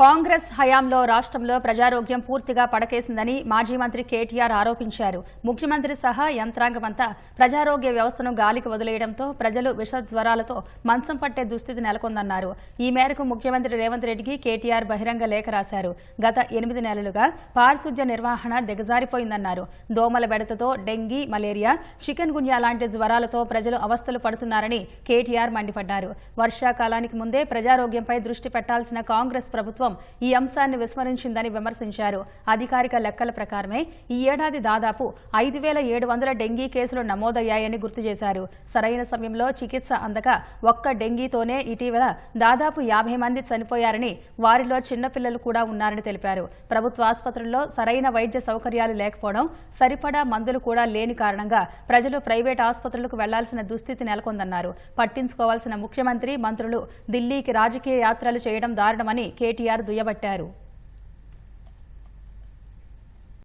కాంగ్రెస్ హయాంలో రాష్ట్రంలో ప్రజారోగ్యం పూర్తిగా పడకేసిందని మాజీ మంత్రి కేటీఆర్ ఆరోపించారు. ముఖ్యమంత్రి సహా యంత్రాంగమంతా ప్రజారోగ్య వ్యవస్థను గాలికి వదిలేయడంతో ప్రజలు విష జ్వరాలతో మంచం పట్టే దుస్థితి నెలకొందన్నారు. ఈ మేరకు ముఖ్యమంత్రి రేవంత్ రెడ్డికి కేటీఆర్ బహిరంగ లేఖ రాశారు. గత ఎనిమిది నెలలుగా పారిశుద్ధ్య నిర్వహణ దిగజారిపోయిందన్నారు. దోమల బెడతతో డెంగీ మలేరియా చికెన్ గున్యా లాంటి జ్వరాలతో ప్రజలు అవస్థలు పడుతున్నారని కేటీఆర్ మండిపడ్డారు. వర్షాకాలానికి ముందే ప్రజారోగ్యంపై దృష్టి పెట్టాల్సిన కాంగ్రెస్ ప్రభుత్వం ఈ అంశాన్ని విస్మరించిందని విమర్శించారు. అధికారిక లెక్కల ప్రకారమే ఈ ఏడాది దాదాపు ఐదు వేల ఏడు వందల డెంగీ కేసులు నమోదయ్యాయని గుర్తు చేశారు. సరైన సమయంలో చికిత్స అందక ఒక్క డెంగీతోనే ఇటీవల దాదాపు యాభై మంది చనిపోయారని వారిలో చిన్నపిల్లలు కూడా ఉన్నారని తెలిపారు. ప్రభుత్వ ఆసుపత్రుల్లో సరైన వైద్య సౌకర్యాలు లేకపోవడం సరిపడా మందులు కూడా లేని కారణంగా ప్రజలు ప్రైవేట్ ఆసుపత్రులకు వెళ్ళాల్సిన దుస్థితి నెలకొందన్నారు. పట్టించుకోవాల్సిన ముఖ్యమంత్రి మంత్రులు ఢిల్లీకి రాజకీయ యాత్రలు చేయడం దారుణమని కేటీఆర్ దుయ్యబట్టారు.